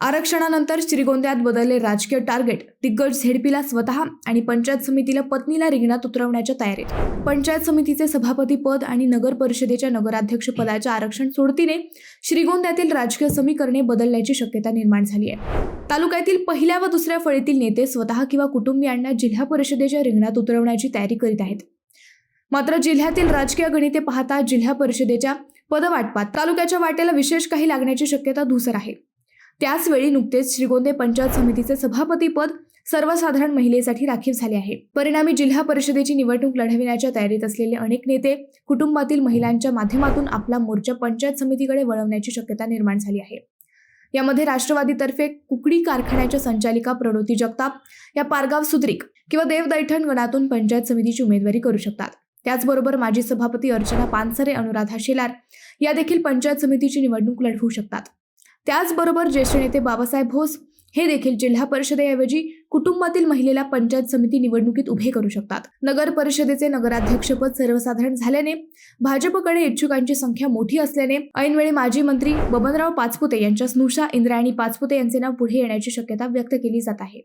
आरक्षणानंतर श्रीगोंद्यात बदलले राजकीय टार्गेट. दिग्गज झेडपीला स्वतः आणि पंचायत समितीला पत्नीला रिंगणात उतरवण्याच्या तयारीत. पंचायत समितीचे सभापती पद आणि नगर परिषदेच्या नगराध्यक्ष पदाच्या आरक्षण सोडतीने श्रीगोंद्यातील राजकीय समीकरणे बदलण्याची शक्यता निर्माण झाली आहे. तालुक्यातील पहिल्या व दुसऱ्या फळीतील नेते स्वतः किंवा कुटुंबियांना जिल्हा परिषदेच्या रिंगणात उतरवण्याची तयारी करीत आहेत. मात्र जिल्ह्यातील राजकीय गणिते पाहता जिल्हा परिषदेच्या पदवाटपात तालुक्याच्या वाटेला विशेष काही लागण्याची शक्यता धुसर आहे. त्याचवेळी नुकतेच श्रीगोंदे पंचायत समितीचे सभापती पद सर्वसाधारण महिलेसाठी राखीव झाले आहे. परिणामी जिल्हा परिषदेची निवडणूक लढविण्याच्या तयारीत असलेले अनेक नेते कुटुंबातील महिलांच्या माध्यमातून आपला मोर्चा पंचायत समितीकडे वळवण्याची शक्यता निर्माण झाली आहे. यामध्ये राष्ट्रवादीतर्फे कुकडी कारखान्याच्या संचालिका प्रणोती जगताप या पारगाव सुद्रिक किंवा देव दैठण गणातून पंचायत समितीची उमेदवारी करू शकतात. त्याचबरोबर माजी सभापती अर्चना पानसरे अनुराधा शेलार या देखील पंचायत समितीची निवडणूक लढवू शकतात. त्याचबरोबर ज्येष्ठ नेते बाबासाहेब भोस हे देखील जिल्हा परिषदेऐवजी कुटुंबातील महिलेला पंचायत समिती निवडणुकीत उभे करू शकतात. नगर परिषदेचे नगराध्यक्षपद सर्वसाधारण झाल्याने भाजपकडे इच्छुकांची संख्या मोठी असल्याने ऐनवेळी माजी मंत्री बबनराव पाचपुते यांच्या स्नुषा इंद्रायणी पाचपुते यांचे नाव पुढे येण्याची शक्यता व्यक्त केली जात आहे.